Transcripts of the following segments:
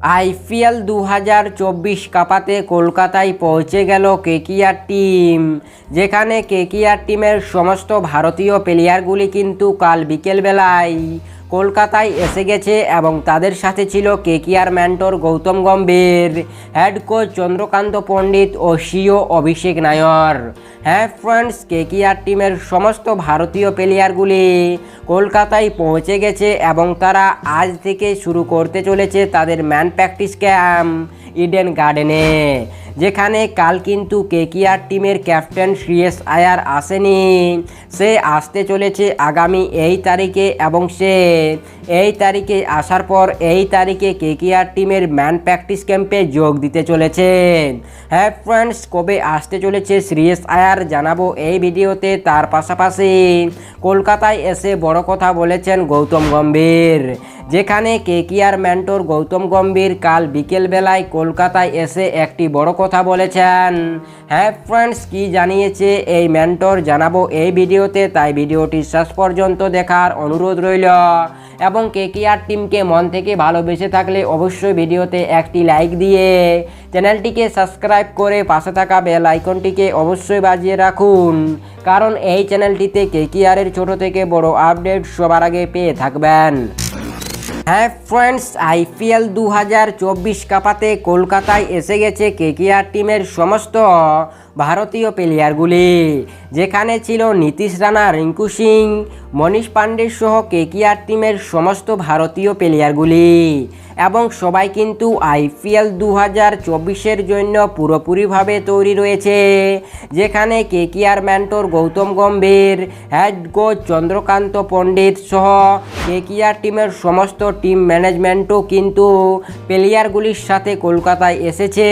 IPL দু হাজার চব্বিশ কাপাতে কলকাতায় পৌঁছে গেল কেকিআর টিম। যেখানে কেকিআর টিমের সমস্ত ভারতীয় প্লেয়ারগুলি কিন্তু কাল বিকেলবেলায় কলকাতায় এসে গেছে এবং তাদের সাথে ছিল কে KKR mentor Gautam Gambhir, head coach Chandrakant Pandit ও সিও অভিষেক নায়র। হ্যাঁ ফ্রেন্ডস, কেকিআর টিমের সমস্ত ভারতীয় প্লেয়ারগুলি কলকাতায় পৌঁছে গেছে এবং তারা আজ থেকে শুরু করতে চলেছে তাদের ম্যান প্র্যাকটিস ক্যাম্প ইডেন গার্ডেনে। যেখানে কাল কিন্তু কেকিআর টিমের ক্যাপ্টেন শ্রেয়স আয়ার আসেনি। সে আসতে চলেছে আগামী এই তারিখে এবং সে এই তারিখে আসার পর এই তারিখে কেকিআর টিমের ম্যান প্র্যাকটিস ক্যাম্পে যোগ দিতে চলেছেন হ্যাঁ ফ্রেন্ডস, কবে আসতে চলেছে শ্রেয়স আয়ার জানাব এই ভিডিওতে। তার পাশাপাশি কলকাতায় এসে বড় কথা বলেছেন গৌতম গম্ভীর। যেখানে কেকিআর ম্যান্টর গৌতম গম্ভীর কাল বিকেলবেলায় কলকাতায় এসে একটি বড় কথা বলেছেন। হ্যাঁ ফ্রেন্ডস কি জানিয়েছে এই ম্যান্টর জানাব এই ভিডিওতে, তাই ভিডিওটি শেষ পর্যন্ত দেখার অনুরোধ রইল। এবং কেকিআর টিমকে মন থেকে ভালোবেসে থাকলে অবশ্যই ভিডিওতে একটি লাইক দিয়ে চ্যানেলটিকে সাবস্ক্রাইব করে পাশে থাকা বেল আইকনটিকে অবশ্যই বাজিয়ে রাখুন। কারণ এই চ্যানেলটিতে কেকিআরের ছোট থেকে বড় আপডেট সবার আগে পেয়ে থাকবেন। হ্যাঁ ফ্রেন্ডস আইপিএল দু হাজার চব্বিশ কাপাতে কলকাতায় এসে গেছে কেকেআর টিমের সমস্ত ভারতীয় প্লেয়ারগুলি। যেখানে ছিল নীতিশ রানা, রিঙ্কু সিং, মনীষ পাণ্ডে সহ কেকিআর টিমের সমস্ত ভারতীয় প্লেয়ারগুলি। এবং সবাই কিন্তু আইপিএল দু হাজার চব্বিশের জন্য পুরোপুরিভাবে তৈরি রয়েছে। যেখানে KKR mentor Gautam Gambhir, head coach Chandrakant Pandit সহ কেকিআর টিমের সমস্ত টিম ম্যানেজমেন্টও কিন্তু প্লেয়ারগুলির সাথে কলকাতায় এসেছে।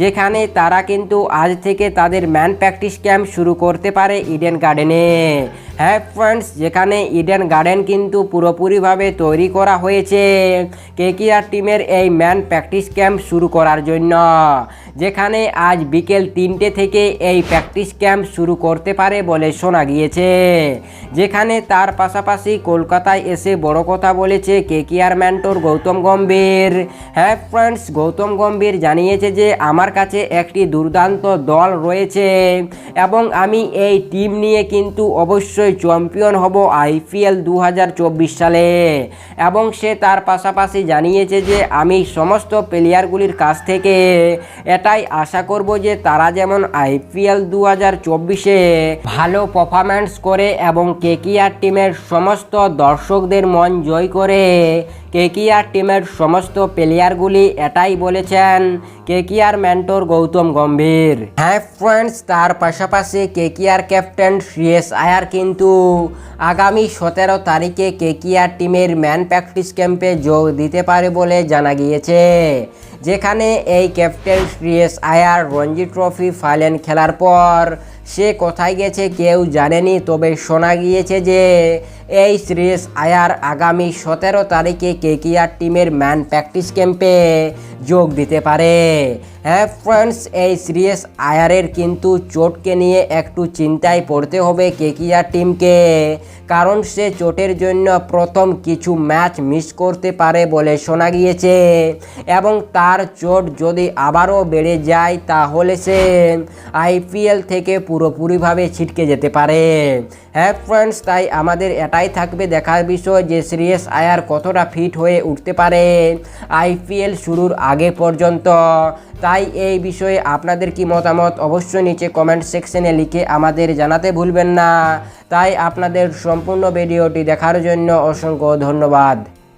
যেখানে তারা কিন্তু আজ থেকে তাদের ম্যান প্র্যাকটিস ক্যাম্প শুরু করতে পারে ইডেন গার্ডেনে হ্যাঁ ফ্রেন্ডস যেখানে ইডেন গার্ডেন কিন্তু পুরোপুরিভাবে তৈরি করা হয়েছে। কেকিআর টিমের এই ম্যান প্র্যাকটিস ক্যাম্প শুরু করার জন্য? যেখানে আজ বিকেল তিনটে থেকে এই প্র্যাকটিস ক্যাম্প শুরু করতে পারে বলে শোনা গিয়েছে। যেখানে তার পাশাপাশি কলকাতায় এসে বড় কথা বলেছে কেকিআর ম্যান্টোর গৌতম গম্ভীর। হ্যাঁ ফ্রেন্ডস, গৌতম গম্ভীর জানিয়েছে যে আমার কাছে একটি দুর্দান্ত দল রয়েছে এবং আমি এই টিম নিয়ে কিন্তু অবশ্যই চ্যাম্পিয়ন হব আইপিএল দু হাজার চব্বিশ সালে। এবং সে তার পাশাপাশি জানিয়েছে যে আমি সমস্ত প্লেয়ারগুলির কাছ থেকে এটাই আশা করব যে তারা যেমন আইপিএল দু হাজার চব্বিশে ভালো পারফরম্যান্স করে এবং কেকিআর টিমের সমস্ত দর্শকদের মন জয় করে, কেকিআর টিমের সমস্ত প্লেয়ারগুলি এটাই বলেছেন কেকিআর ম্যান্টর গৌতম গম্ভীর। হ্যাঁ ফ্রেন্ডস তার পাশাপাশি কেকিআর ক্যাপ্টেন শ্রেয়স আয়ার কিন্তু আগামী সতেরো তারিখে কেকিআর টিমের ম্যান প্র্যাকটিস ক্যাম্পে যোগ দিতে পারে বলে জানা গিয়েছে। যেখানে এই captain Shreyas Iyer Ranji trophy final খেলার পর সে কোথায় গেছে কেউ জানেনি, তবে শোনা গিয়েছে যে এই শ্রেয়স আয়ার আগামী সতেরো তারিখে কেকিআর টিমের ম্যান প্র্যাকটিস ক্যাম্পে যোগ দিতে পারে। হ্যাঁ ফ্রেন্ডস, এই শ্রেয়স আয়ারের কিন্তু চোটকে নিয়ে একটু চিন্তায় পড়তে হবে কেকিআর টিমকে, কারণ সে চোটের জন্য প্রথম কিছু ম্যাচ মিস করতে পারে বলে শোনা গিয়েছে এবং তার চোট যদি আবারও বেড়ে যায় তাহলে সে আইপিএল থেকে পুরোপুরিভাবে ছিটকে যেতে পারে। হ্যাঁ ফ্রেন্ডস তাই আমাদের এটাই থাকবে দেখার বিষয় যে শ্রেয়স আয়ার কতটা ফিট হয়ে উঠতে পারে আইপিএল শুরুর আগে পর্যন্ত। তাই এই বিষয়ে আপনাদের কি মতামত অবশ্যই নিচে কমেন্ট সেকশনে লিখে আমাদের জানাতে ভুলবেন না। তাই আপনাদের সম্পূর্ণ ভিডিওটি দেখার জন্য অসংখ্য ধন্যবাদ।